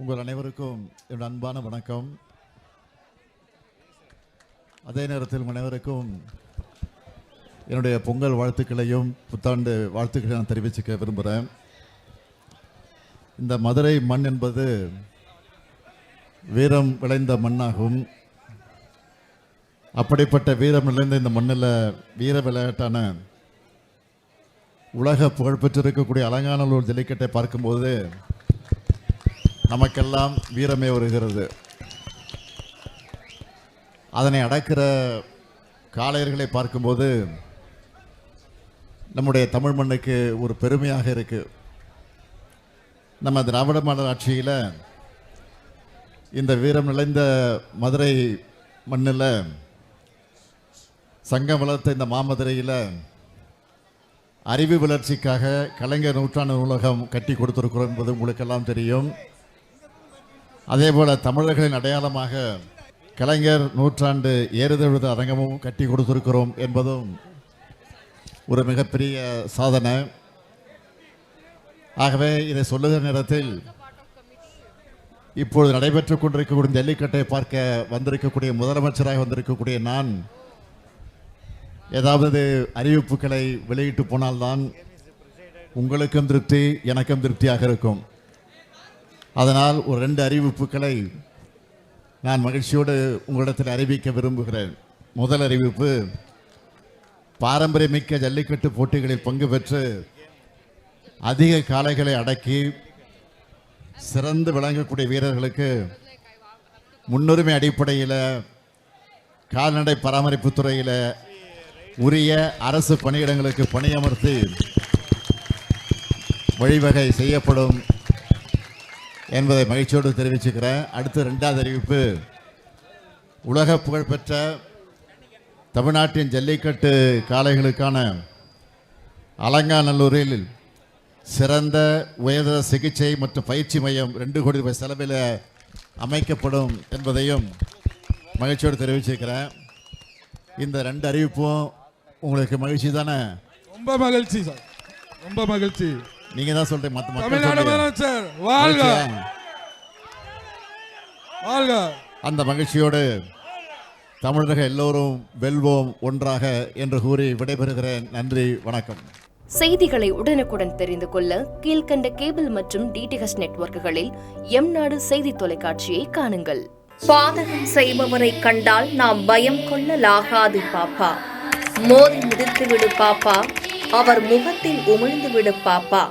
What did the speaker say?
உங்கள் அனைவருக்கும் என்னுடைய அன்பான வணக்கம். அதே நேரத்தில் உங்கள் அனைவருக்கும் என்னுடைய பொங்கல் வாழ்த்துக்களையும் புத்தாண்டு வாழ்த்துக்களையும் நான் தெரிவிச்சுக்க விரும்புகிறேன் இந்த மதுரை மண் என்பது வீரம் விளைந்த மண்ணாகும். அப்படிப்பட்ட வீரம் விளைந்த இந்த மண்ணில் வீர விளையாட்டான உலக புகழ்பெற்றிருக்கக்கூடிய அலங்காநல்லூர் ஜல்லிக்கட்டை பார்க்கும்போது நமக்கெல்லாம் வீரமே வருகிறது. அதனை அடக்கிற காளையர்களை பார்க்கும்போது நம்முடைய தமிழ் மண்ணுக்கு ஒரு பெருமையாக இருக்கு. நம்ம திராவிட மாடல் ஆட்சியில் இந்த வீரம் நிறைந்த மதுரை மண்ணில் சங்கம் வளர்த்த இந்த மாமதுரையில் அறிவு வளர்ச்சிக்காக கலைஞர் நூற்றாண்டு நூலகம் கட்டி கொடுத்துருக்கிறோம் என்பது உங்களுக்கெல்லாம் தெரியும். அதே போல தமிழர்களின் அடையாளமாக கலைஞர் நூற்றாண்டு ஏறுதழுத அரங்கமும் கட்டி கொடுத்திருக்கிறோம் என்பதும் ஒரு மிகப்பெரிய சாதனை. ஆகவே இதை சொல்லுகிற நேரத்தில் இப்பொழுது நடைபெற்றுக் கொண்டிருக்கக்கூடிய ஜல்லிக்கட்டை பார்க்க வந்திருக்கக்கூடிய முதலமைச்சராக வந்திருக்கக்கூடிய நான் ஏதாவது அறிவிப்புகளை வெளியிட்டு போனால்தான் உங்களுக்கும் திருப்தி எனக்கும் திருப்தியாக இருக்கும். அதனால் ஒரு ரெண்டு அறிவிப்புகளை நான் மகிழ்ச்சியோடு உங்களிடத்தில் அறிவிக்க விரும்புகிறேன். முதல் அறிவிப்பு பாரம்பரியமிக்க ஜல்லிக்கட்டு போட்டிகளில் பங்கு பெற்று அதிக காளைகளை அடக்கி சிறந்து விளங்கக்கூடிய வீரர்களுக்கு முன்னுரிமை அடிப்படையில் கால்நடை பராமரிப்பு துறையில் உரிய அரசு பணியிடங்களுக்கு பணியமர்த்தி வழிவகை செய்யப்படும். என்பதை மகிழ்ச்சியோடு தெரிவிச்சுக்கிறேன். அடுத்து ரெண்டாவது அறிவிப்பு. உலக புகழ்பெற்ற தமிழ்நாட்டின் ஜல்லிக்கட்டு காளைகளுக்கான அலங்காநல்லூரில் சிறந்த உயர்தர சிகிச்சை மற்றும் பயிற்சி மையம் ரெண்டு கோடி ரூபாய் செலவில் அமைக்கப்படும் என்பதையும் மகிழ்ச்சியோடு தெரிவிச்சிருக்கிறேன் இந்த ரெண்டு அறிவிப்பும் உங்களுக்கு மகிழ்ச்சி தானே? ரொம்ப மகிழ்ச்சி சார். ரொம்ப மகிழ்ச்சி. நீங்கள் தான் சொல்கிறீங்க மற்ற மக்கள் தமிழ்நாடு. முதலமைச்சர் வாழ்க? வாழ்க. அந்த மகிழ்ச்சியோடு தமிழர்கள் எல்லோரும் வெல்வோம் ஒன்றாக என்று கூறி விடைபெறுகிறேன். நன்றி வணக்கம். செய்திகளை உடனுக்குடன் தெரிந்து கொள்ள கீழ்க்கண்ட கேபிள் மற்றும் டிடிஹெச் நெட்வொர்க்குகளில் எம் நாடு செய்தி தொலைக்காட்சியை காணுங்கள். பாதகம் செய்பவரை கண்டால் நாம் பயம் கொள்ளலாகாது பாப்பா. மோதி மிதித்து விடு பாப்பா. அவர் முகத்தில் உமிழ்ந்து விடு பாப்பா.